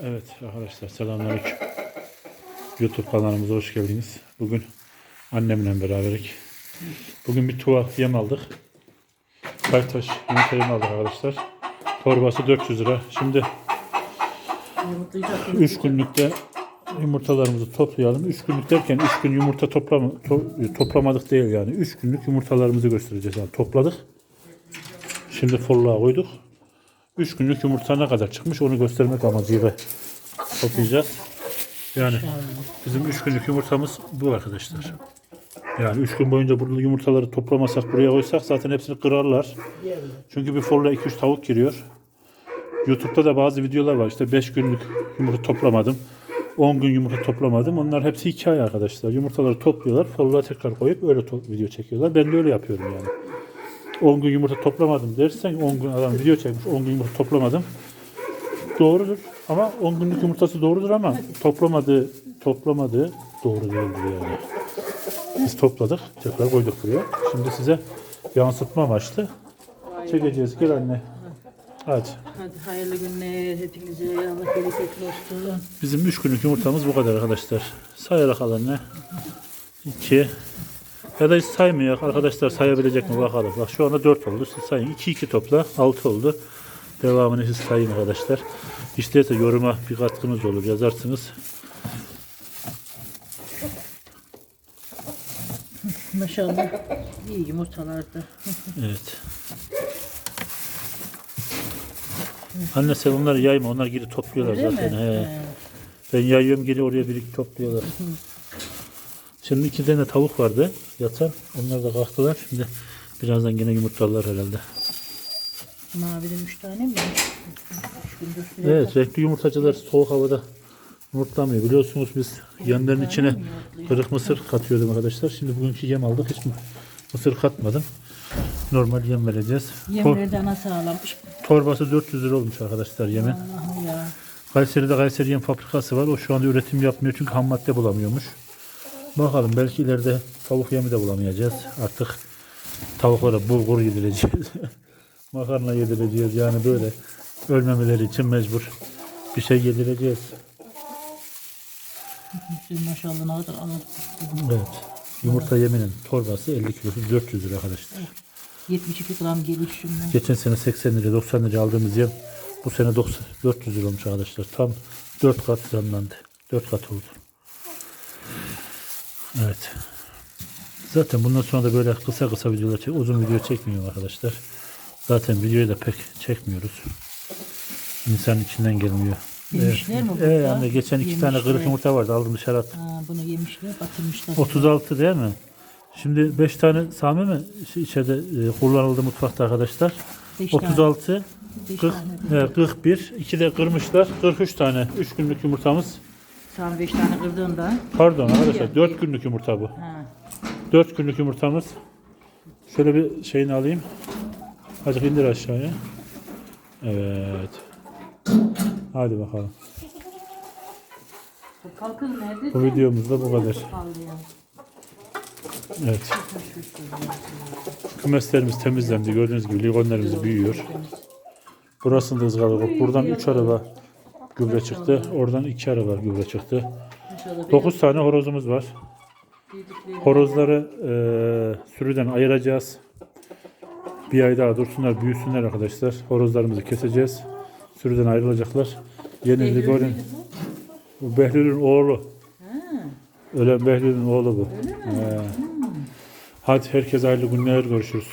Evet arkadaşlar selamünaleyküm. YouTube kanalımıza hoş geldiniz. Bugün annemle beraberik. Bugün bir tuva yem aldık. Kaytaş yumurta yem aldık arkadaşlar. Torbası 400 lira. Şimdi Yumurtlayacak. 3 günlükte yumurtalarımızı toplayalım. 3 günlük derken 3 gün yumurta toplama, to- toplamadık değil yani. 3 günlük yumurtalarımızı göstereceğiz. Yani topladık. Şimdi folluğa koyduk. 3 günlük yumurta ne kadar çıkmış onu göstermek amacıyla toplayacağız. Yani bizim 3 günlük yumurtamız bu arkadaşlar. Yani 3 gün boyunca burada yumurtaları toplamasak buraya koysak zaten hepsini kırarlar. Çünkü bir folluğa 2-3 tavuk giriyor. YouTube'da da bazı videolar var. İşte 5 günlük yumurta toplamadım. 10 gün yumurta toplamadım. Onlar hepsi hikaye arkadaşlar. Yumurtaları topluyorlar. Folluğa tekrar koyup öyle video çekiyorlar. Ben de öyle yapıyorum yani. 10 gün yumurta toplamadım dersen 10 gün adam video çekmiş 10 gün yumurta toplamadım. Doğrudur. Ama 10 günlük yumurtası doğrudur ama toplamadığı toplamadığı doğru değildir yani. Biz topladık. Tekrar koyduk buraya. Şimdi size yansıtma amaçlı çekeceğiz. Gel anne. Hadi. Hadi hayırlı günler hepinize. Allah bereketli olsun. Bizim 3 günlük yumurtamız bu kadar arkadaşlar. Sayarak alanı 2 ya da hiç saymayak arkadaşlar sayabilecek mi bakalım. Bak şu anda 4 oldu. Siz sayın. 2 2 topla 6 oldu. Devamını siz sayın arkadaşlar. İşte yoruma bir katkınız olur yazarsınız. Maşallah iyi yumurtalarda. Evet. Anne sen onları yayma. Onlar geri topluyorlar Öyle zaten. mi? He. He. Ben yayıyorum geri oraya birlikte topluyorlar. Şimdi iki tane tavuk vardı yatan. Onlar da kalktılar. Şimdi birazdan yine yumurtlarlar herhalde. Mavinin üç tane mi? Sürekli. Evet renkli yumurtacılar soğuk havada yumurtlamıyor. Biliyorsunuz biz yemlerin içine kırık mısır katıyordum arkadaşlar. Şimdi bugünkü yem aldık. Hiç mısır katmadım. Normal yem vereceğiz. Yemleri de ana sağlamış. torbası 400 lira olmuş arkadaşlar yemin. Allah'ım ya. Kayseri'de Kayseri Yem Fabrikası var. O şu anda üretim yapmıyor çünkü ham madde bulamıyormuş. Bakalım belki ileride tavuk yemi de bulamayacağız. Artık tavuklara bulgur yedireceğiz. Makarna yedireceğiz. Yani böyle ölmemeleri için mecbur bir şey yedireceğiz. Siz maşallah ne kadar alın. Evet. Yumurta yeminin torbası 50 kilosu 400 lira arkadaşlar. 72 gram gelişimden. Geçen sene 80 lira 90 lira aldığımız yem bu sene 90, 400 lira olmuş arkadaşlar. Tam 4 kat zamlandı. 4 kat oldu. Evet. Zaten bundan sonra da böyle kısa kısa videolar çek, uzun video çekmiyorum arkadaşlar. Zaten videoyu da pek çekmiyoruz. İnsanın içinden gelmiyor. Yemişler mi Evet, burada? yani geçen iki tane Yemişler. kırık yumurta vardı aldım dışarı attım. Ha, bunu yemişler batırmışlar. 36 değil mi? Şimdi 5 tane Sami mi içeride e, kullanıldı mutfakta arkadaşlar? Beş tane. 36 Beş 40, tane. he, 41 2 de kırmışlar 43 tane 3 günlük yumurtamız Sen 5 tane kırdığında. pardon arkadaşlar Ya, 4 günlük yumurta bu. Ha. 4 günlük yumurtamız. Şöyle bir şeyini alayım. Azıcık indir aşağıya. Evet. Hadi bakalım. Kalkın nerede? bu videomuz da bu kadar. Evet. Kümeslerimiz temizlendi. Gördüğünüz gibi ligonlarımız büyüyor. Burasında ızgara buradan 3 araba gübre çıktı oradan 2 araba gübre çıktı Maşallah 9 tane horozumuz var. Horozları e, sürüden ayıracağız. Bir ay daha dursunlar, büyüsünler arkadaşlar. Horozlarımızı keseceğiz. Sürüden ayrılacaklar. Yeni Ligor'un, bu Behlül'ün oğlu. Ölen Behlül'ün oğlu bu. He. Hadi herkese hayırlı günler görüşürüz.